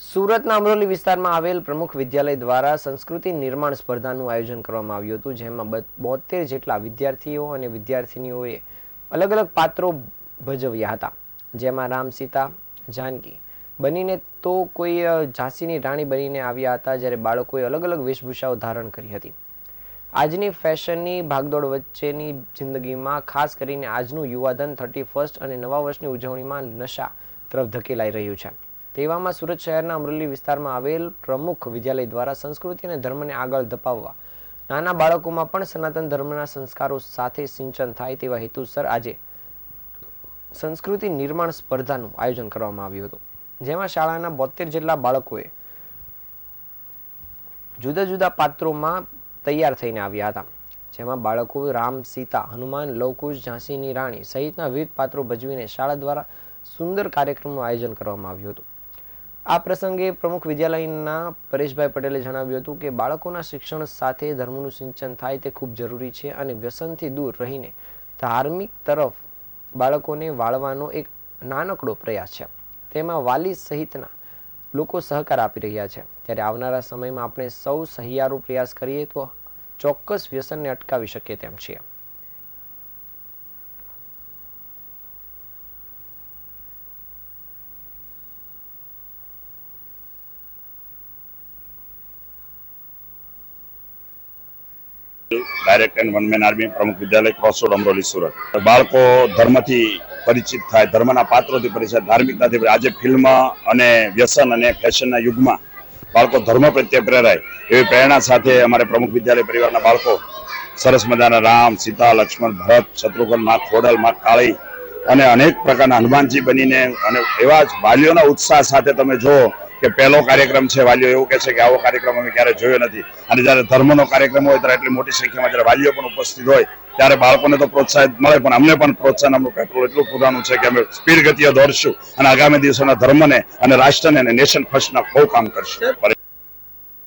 સુરતના અમરોલી વિસ્તારમાં આવેલ પ્રમુખ વિદ્યાલય દ્વારા સંસ્કૃતિ નિર્માણ સ્પર્ધાનું આયોજન કરવામાં આવ્યું હતું, જેમાં બોતેર જેટલા વિદ્યાર્થીઓ અને વિદ્યાર્થિનીઓએ અલગ અલગ પાત્રો ભજવ્યા હતા. જેમાં રામ સીતા, જાનકી બનીને તો કોઈ ઝાંસીની રાણી બનીને આવ્યા હતા, જ્યારે બાળકોએ અલગ અલગ વેશભૂષાઓ ધારણ કરી હતી. આજની ફેશનની ભાગદોડ વચ્ચેની જિંદગીમાં ખાસ કરીને આજનું યુવાધન થર્ટી ફર્સ્ટ અને નવા વર્ષની ઉજવણીમાં નશા તરફ ધકેલાઈ રહ્યું છે. તેવામાં સુરત શહેરના અમરેલી વિસ્તારમાં આવેલ પ્રમુખ વિદ્યાલય દ્વારા સંસ્કૃતિ અને ધર્મને આગળ ધપાવવા. નાના બાળકોમાં પણ સનાતન ધર્મના સંસ્કારો સાથે સિંચન થાય તેવા હેતુસર આજે સંસ્કૃતિ નિર્માણ સ્પર્ધાનું આયોજન કરવામાં આવ્યું હતું. જેમાં શાળાના બોતેર જેટલા બાળકોએ જુદા જુદા પાત્રોમાં તૈયાર થઈને આવ્યા હતા. જેમાં બાળકો રામ, સીતા, હનુમાન, લવકુશ, ઝાંસીની રાણી સહિતના વિવિધ પાત્રો ભજવીને શાળા દ્વારા સુંદર કાર્યક્રમનું આયોજન કરવામાં આવ્યું હતું. આ પ્રસંગે પ્રમુખ વિદ્યાલયના પરેશભાઈ પટેલે જણાવ્યું હતું કે બાળકોના શિક્ષણ સાથે ધર્મનું સિંચન થાય તે ખૂબ જરૂરી છે અને વ્યસનથી દૂર રહીને ધાર્મિક તરફ બાળકોને વાળવાનો એક નાનકડો પ્રયાસ છે. તેમાં વાલી સહિતના લોકો સહકાર આપી રહ્યા છે. ત્યારે આવનારા સમયમાં આપણે સૌ સહિયારો પ્રયાસ કરીએ તો ચોક્કસ વ્યસનને અટકાવી શકીએ તેમ છીએ. ડાયરેક્ટ એન્ડ વન આર્મી પ્રમુખ વિદ્યાલય ક્રોસરોડ અમરોલી, સુરત. બાળકો ધર્મથી પરિચિત થાય, ધર્મના પાત્રોથી પરિચિત ધાર્મિકતાથી આજે ફિલ્મ અને વ્યસન અને ફેશનના યુગમાં બાળકો ધર્મ પ્રત્યે પ્રેરાય. એવી પ્રેરણા સાથે અમારે પ્રમુખ વિદ્યાલય પરિવારના બાળકો, સરસ મજાના રામ, સીતા, લક્ષ્મણ, ભરત, શત્રુઘ્ન, માં ખોડલ, માં કાળી અને અનેક પ્રકારના હનુમાનજી બનીને અને એવા જ બાલ્યોના ઉત્સાહ સાથે તમે જુઓ કે પહેલો કાર્યક્રમ છે, વાલીઓ એવું કહે છે કે આવો કાર્યક્રમ અમે ક્યારે જોયો નથી. અને જ્યારે ધર્મનો કાર્યક્રમ હોય, ત્યારે એટલી મોટી સંખ્યામાં જ્યારે વાલીઓ પણ ઉપસ્થિત હોય, ત્યારે બાળકોને તો પ્રોત્સાહિત મળે, પણ અમને પણ પ્રોત્સાહન અમનું પેટ્રોલ એટલું પૂરાનું છે કે અમે સ્પીડ ગતિએ દોડશું અને આગામી દિવસોના ધર્મને અને રાષ્ટ્રને અને નેશન ફર્સ્ટના બહુ કામ કરશું.